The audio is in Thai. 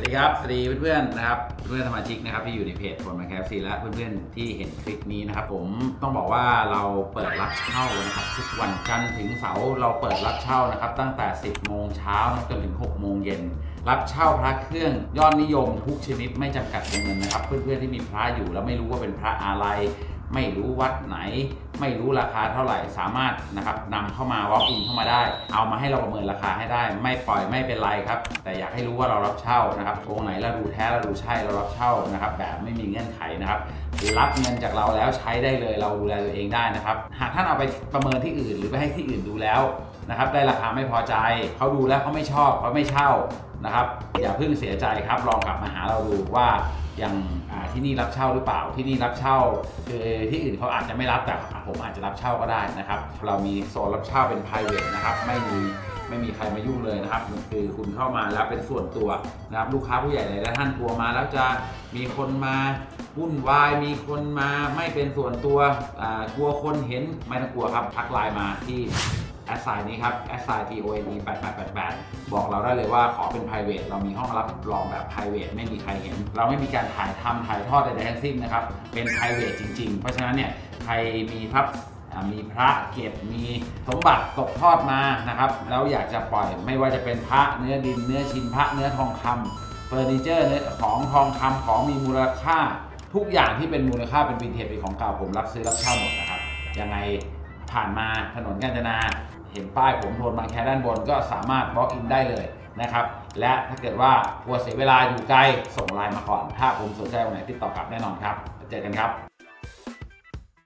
วัสดีครับสวัสดีเพื่อนๆนะครับเพื่อนสมาชิกนะครับที่อยู่ในเพจคนมาแคฟซีและเพื่อนๆที่เห็นคลิปนี้นะครับผมต้องบอกว่าเราเปิดรับเช่านะครับทุกวันจันทร์ถึงเสาร์เราเปิดรับเช่านะครับตั้งแต่ 10 โมงเช้าจนถึง 6 โมงเย็นรับเช่าพระเครื่องยอดนิยมทุกชนิดไม่จำกัดวงเงินนะครับ เพื่อนๆที่มีพระอยู่แล้วไม่รู้ว่าเป็นพระอะไร ไม่รู้วัดไหน ไม่รู้ราคาเท่าไหร่สามารถนะครับนำเข้ามาวอล์กอินเข้ามาได้ เอามาให้เราประเมินราคาให้ได้ ไม่ปล่อยไม่เป็นไรครับ แต่อยากให้รู้ว่าเรารับเช่านะครับองไหนเราดูแท้เราดูใช่เรารับเช่านะครับแบบไม่มีเงื่อนไขนะครับ รับเงินจากเราแล้วใช้ได้เลยเราดูแลตัวเองได้นะครับ หากท่านเอาไปประเมินที่อื่น หรือไปให้ที่อื่นดูแล้วนะครับได้ราคาไม่พอใจเขาดูแล้วเขาไม่ชอบเขาไม่เช่านะครับ อย่าเพิ่งเสียใจครับลองกลับมาหาเราดูว่าอย่างที่นี่รับเช่าหรือเปล่าที่นี่รับเช่าคือที่อื่นเขาอาจจะไม่รับแต่ผมอาจจะรับเช่าก็ได้นะครับ เรามีโซนรับเช่าเป็น p r i v a t นะครับไม่มี ไม่มีใครมายุ่งเลยนะครับคือคุณเข้ามาแล้วเป็นส่วนตัวนะครับลูกค้าผู้ใหญ่หลายๆท่านกลัวมาแล้วจะมีคนมาวุ่นวายมีคนมาไม่เป็นส่วนตัวกลัวคนเห็นไม่ต้องกลัวครับทักไลน์มาที่แอสไซน์นี้ครับแอสไซน์ T O N E 8888 บอกเราได้เลยว่าขอเป็น private เรามีห้องรับรองแบบ private ไม่มีใครเห็น เราไม่มีการถ่ายทำถ่ายทอดใดๆทั้งสิ้นนะครับ เป็น private จริงๆ เพราะฉะนั้นเนี่ย ใครมีพระอ่า มีพระเก็บมีสมบัติตกทอดมานะครับแล้วอยากจะปล่อยไม่ว่าจะเป็นพระเนื้อดินเนื้อชิ้นพระเนื้อทองคำเฟอร์นิเจอร์เนื้อของทองคำของมีมูลค่า ทุกอย่างที่เป็นมูลค่าเป็นวินเทจเป็นของเก่าผมรับซื้อรับเช่าหมดนะครับยังไงผ่านมาถนนกาญจนาเห็นป้ายผมโทนบางแคด้านบนก็สามารถบล็อกอินได้เลยนะครับ และถ้าเกิดว่ากลัวเสียเวลาอยู่ไกลส่งไลน์มาก่อน ถ้าผมสนใจวันไหนติดต่อกลับแน่นอนครับเจอกันครับ